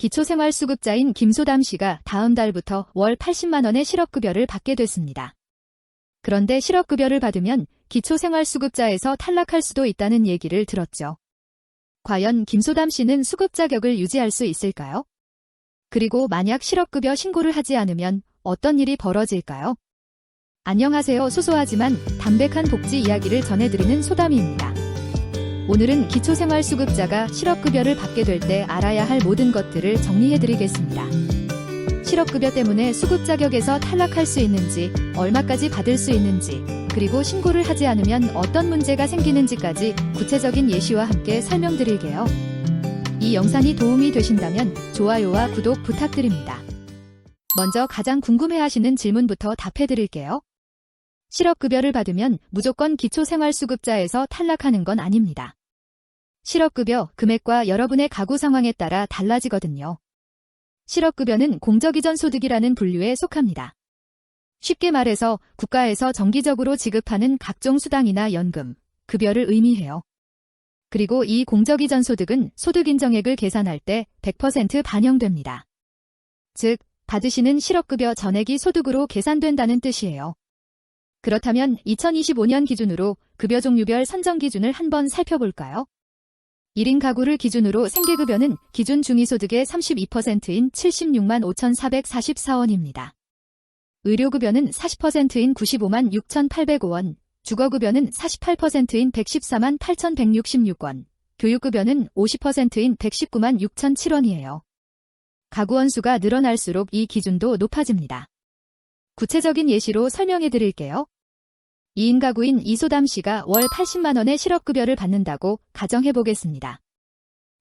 기초생활수급자인 김소담 씨가 다음 달부터 월 80만 원의 실업급여를 받게 됐습니다. 그런데 실업급여를 받으면 기초생활수급자에서 탈락할 수도 있다는 얘기를 들었죠. 과연 김소담 씨는 수급 자격을 유지할 수 있을까요? 그리고 만약 실업급여 신고를 하지 않으면 어떤 일이 벌어질까요? 안녕하세요. 소소하지만 담백한 복지 이야기를 전해드리는 소담이입니다. 오늘은 기초생활수급자가 실업급여를 받게 될 때 알아야 할 모든 것들을 정리해드리겠습니다. 실업급여 때문에 수급 자격에서 탈락할 수 있는지, 얼마까지 받을 수 있는지, 그리고 신고를 하지 않으면 어떤 문제가 생기는지까지 구체적인 예시와 함께 설명드릴게요. 이 영상이 도움이 되신다면 좋아요와 구독 부탁드립니다. 먼저 가장 궁금해하시는 질문부터 답해드릴게요. 실업급여를 받으면 무조건 기초생활수급자에서 탈락하는 건 아닙니다. 실업급여 금액과 여러분의 가구 상황에 따라 달라지거든요. 실업급여는 공적이전 소득이라는 분류에 속합니다. 쉽게 말해서 국가에서 정기적으로 지급하는 각종 수당이나 연금, 급여를 의미해요. 그리고 이 공적이전 소득은 소득 인정액을 계산할 때 100% 반영됩니다. 즉, 받으시는 실업급여 전액이 소득으로 계산된다는 뜻이에요. 그렇다면 2025년 기준으로 급여 종류별 선정 기준을 한번 살펴볼까요? 1인 가구를 기준으로 생계급여는 기준 중위소득의 32%인 76만 5,444원입니다. 의료급여는 40%인 95만 6,805원, 주거급여는 48%인 114만 8,166원, 교육급여는 50%인 119만 6,007원이에요. 가구원 수가 늘어날수록 이 기준도 높아집니다. 구체적인 예시로 설명해 드릴게요. 2인 가구인 이소담 씨가 월 80만 원의 실업급여를 받는다고 가정해 보겠습니다.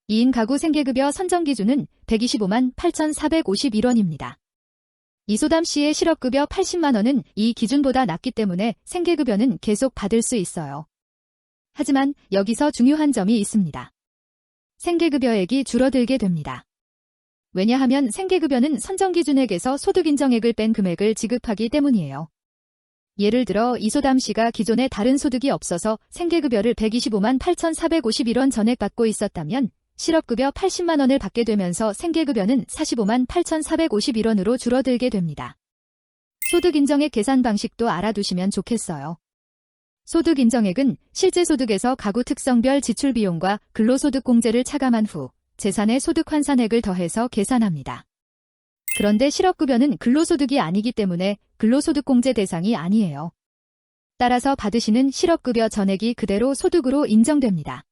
2인 가구 생계급여 선정 기준은 125만 8,451원입니다. 이소담 씨의 실업급여 80만 원은 이 기준보다 낮기 때문에 생계급여는 계속 받을 수 있어요. 하지만 여기서 중요한 점이 있습니다. 생계급여액이 줄어들게 됩니다. 왜냐하면 생계급여는 선정 기준액에서 소득 인정액을 뺀 금액을 지급하기 때문이에요. 예를 들어 이소담 씨가 기존에 다른 소득이 없어서 생계급여를 125만 8,451원 전액 받고 있었다면 실업급여 80만 원을 받게 되면서 생계급여는 45만 8,451원으로 줄어들게 됩니다. 소득인정액 계산 방식도 알아두시면 좋겠어요. 소득인정액은 실제 소득에서 가구 특성별 지출 비용과 근로소득공제를 차감한 후 재산의 소득 환산액을 더해서 계산합니다. 그런데 실업급여는 근로소득이 아니기 때문에 근로소득공제 대상이 아니에요. 따라서 받으시는 실업급여 전액이 그대로 소득으로 인정됩니다.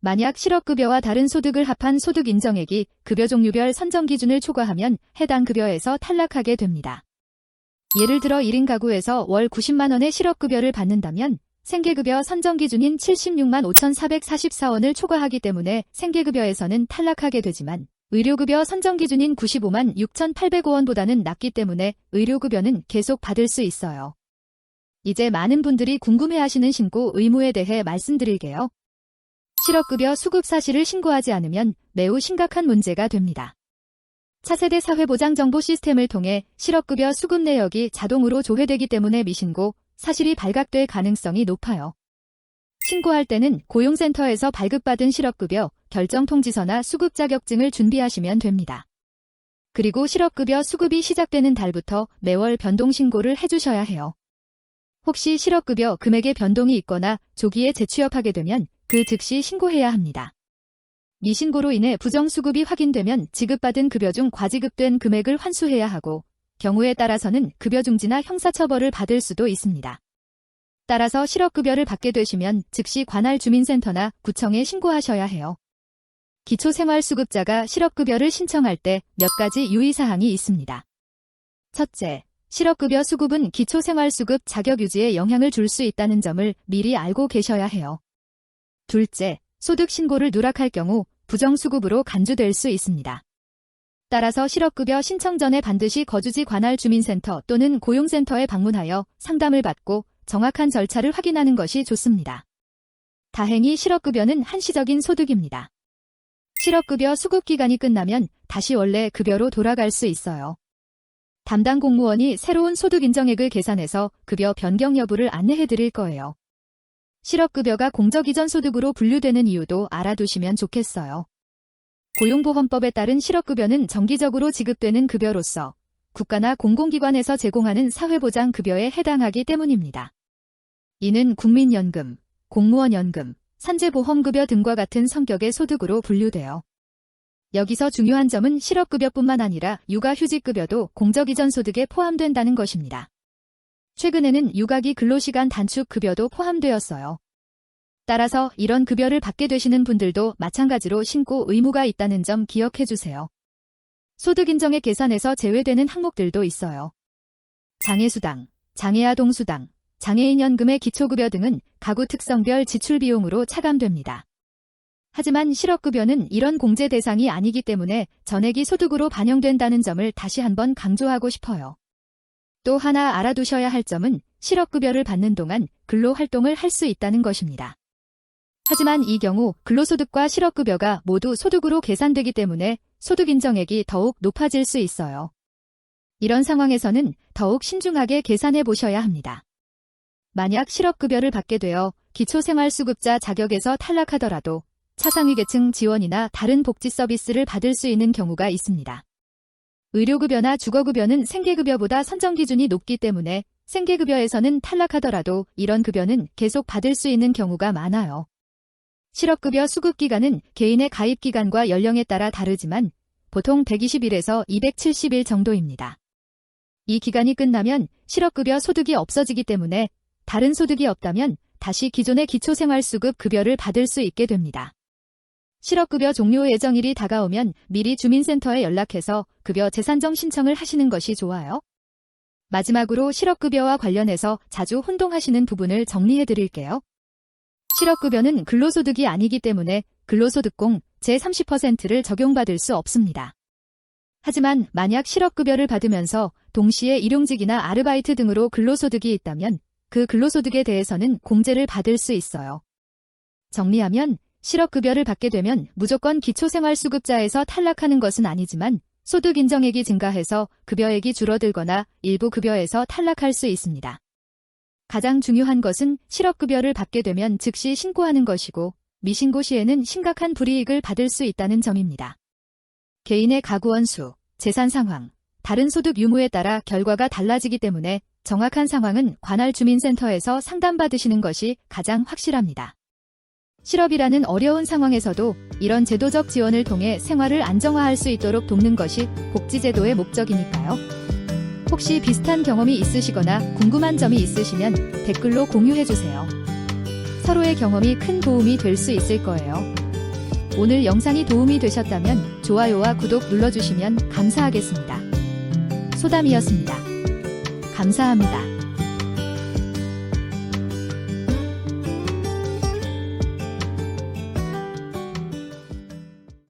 만약 실업급여와 다른 소득을 합한 소득 인정액이 급여 종류별 선정 기준을 초과하면 해당 급여에서 탈락하게 됩니다. 예를 들어 1인 가구에서 월 90만 원의 실업급여를 받는다면 생계급여 선정 기준인 76만 5,444원을 초과하기 때문에 생계급여에서는 탈락하게 되지만 의료급여 선정 기준인 95만 6,805원보다는 낮기 때문에 의료급여는 계속 받을 수 있어요. 이제 많은 분들이 궁금해하시는 신고 의무에 대해 말씀드릴게요. 실업급여 수급 사실을 신고하지 않으면 매우 심각한 문제가 됩니다. 차세대 사회보장정보 시스템을 통해 실업급여 수급 내역이 자동으로 조회되기 때문에 미신고, 사실이 발각될 가능성이 높아요. 신고할 때는 고용센터에서 발급받은 실업급여 결정통지서나 수급 자격증을 준비하시면 됩니다. 그리고 실업급여 수급이 시작되는 달부터 매월 변동 신고를 해주셔야 해요. 혹시 실업급여 금액의 변동이 있거나 조기에 재취업하게 되면 그 즉시 신고해야 합니다. 미신고로 인해 부정수급이 확인되면 지급받은 급여 중 과지급된 금액을 환수해야 하고 경우에 따라서는 급여 중지나 형사처벌을 받을 수도 있습니다. 따라서 실업급여를 받게 되시면 즉시 관할 주민센터나 구청에 신고하셔야 해요. 기초생활수급자가 실업급여를 신청할 때 몇 가지 유의사항이 있습니다. 첫째, 실업급여 수급은 기초생활수급 자격 유지에 영향을 줄 수 있다는 점을 미리 알고 계셔야 해요. 둘째, 소득 신고를 누락할 경우 부정수급으로 간주될 수 있습니다. 따라서 실업급여 신청 전에 반드시 거주지 관할 주민센터 또는 고용센터에 방문하여 상담을 받고 정확한 절차를 확인하는 것이 좋습니다. 다행히 실업급여는 한시적인 소득입니다. 실업급여 수급 기간이 끝나면 다시 원래 급여로 돌아갈 수 있어요. 담당 공무원이 새로운 소득 인정액을 계산해서 급여 변경 여부를 안내해 드릴 거예요. 실업급여가 공적 이전 소득으로 분류되는 이유도 알아두시면 좋겠어요. 고용보험법에 따른 실업급여는 정기적으로 지급되는 급여로서 국가나 공공기관에서 제공하는 사회보장 급여에 해당하기 때문입니다. 이는 국민연금, 공무원연금, 산재보험급여 등과 같은 성격의 소득으로 분류되어 여기서 중요한 점은 실업급여뿐만 아니라 육아휴직급여도 공적 이전 소득에 포함된다는 것입니다. 최근에는 육아기 근로시간 단축 급여도 포함되었어요. 따라서 이런 급여를 받게 되시는 분들도 마찬가지로 신고 의무가 있다는 점 기억해 주세요. 소득 인정의 계산에서 제외되는 항목들도 있어요. 장애수당, 장애아동수당, 장애인연금의 기초급여 등은 가구 특성별 지출 비용으로 차감됩니다. 하지만 실업급여는 이런 공제 대상이 아니기 때문에 전액이 소득으로 반영된다는 점을 다시 한번 강조하고 싶어요. 또 하나 알아두셔야 할 점은 실업급여를 받는 동안 근로활동을 할 수 있다는 것입니다. 하지만 이 경우 근로소득과 실업급여가 모두 소득으로 계산되기 때문에 소득 인정액이 더욱 높아질 수 있어요. 이런 상황에서는 더욱 신중하게 계산해 보셔야 합니다. 만약 실업급여를 받게 되어 기초생활수급자 자격에서 탈락하더라도 차상위계층 지원이나 다른 복지 서비스를 받을 수 있는 경우가 있습니다. 의료급여나 주거급여는 생계급여보다 선정 기준이 높기 때문에 생계급여에서는 탈락하더라도 이런 급여는 계속 받을 수 있는 경우가 많아요. 실업급여 수급기간은 개인의 가입기간과 연령에 따라 다르지만 보통 120일에서 270일 정도입니다. 이 기간이 끝나면 실업급여 소득이 없어지기 때문에 다른 소득이 없다면 다시 기존의 기초생활수급 급여를 받을 수 있게 됩니다. 실업급여 종료 예정일이 다가오면 미리 주민센터에 연락해서 급여 재산정 신청을 하시는 것이 좋아요. 마지막으로 실업급여와 관련해서 자주 혼동하시는 부분을 정리해 드릴게요. 실업급여는 근로소득이 아니기 때문에 근로소득공 제30%를 적용받을 수 없습니다. 하지만 만약 실업급여를 받으면서 동시에 일용직이나 아르바이트 등으로 근로소득이 있다면 그 근로소득에 대해서는 공제를 받을 수 있어요. 정리하면 실업급여를 받게 되면 무조건 기초생활수급자에서 탈락하는 것은 아니지만 소득 인정액이 증가해서 급여액이 줄어들거나 일부 급여에서 탈락할 수 있습니다. 가장 중요한 것은 실업급여를 받게 되면 즉시 신고하는 것이고 미신고 시에는 심각한 불이익을 받을 수 있다는 점입니다. 개인의 가구원 수, 재산 상황, 다른 소득 유무에 따라 결과가 달라지기 때문에 정확한 상황은 관할 주민센터에서 상담받으시는 것이 가장 확실합니다. 실업이라는 어려운 상황에서도 이런 제도적 지원을 통해 생활을 안정화할 수 있도록 돕는 것이 복지제도의 목적이니까요. 혹시 비슷한 경험이 있으시거나 궁금한 점이 있으시면 댓글로 공유해주세요. 서로의 경험이 큰 도움이 될 수 있을 거예요. 오늘 영상이 도움이 되셨다면 좋아요와 구독 눌러주시면 감사하겠습니다. 소담이었습니다. 감사합니다.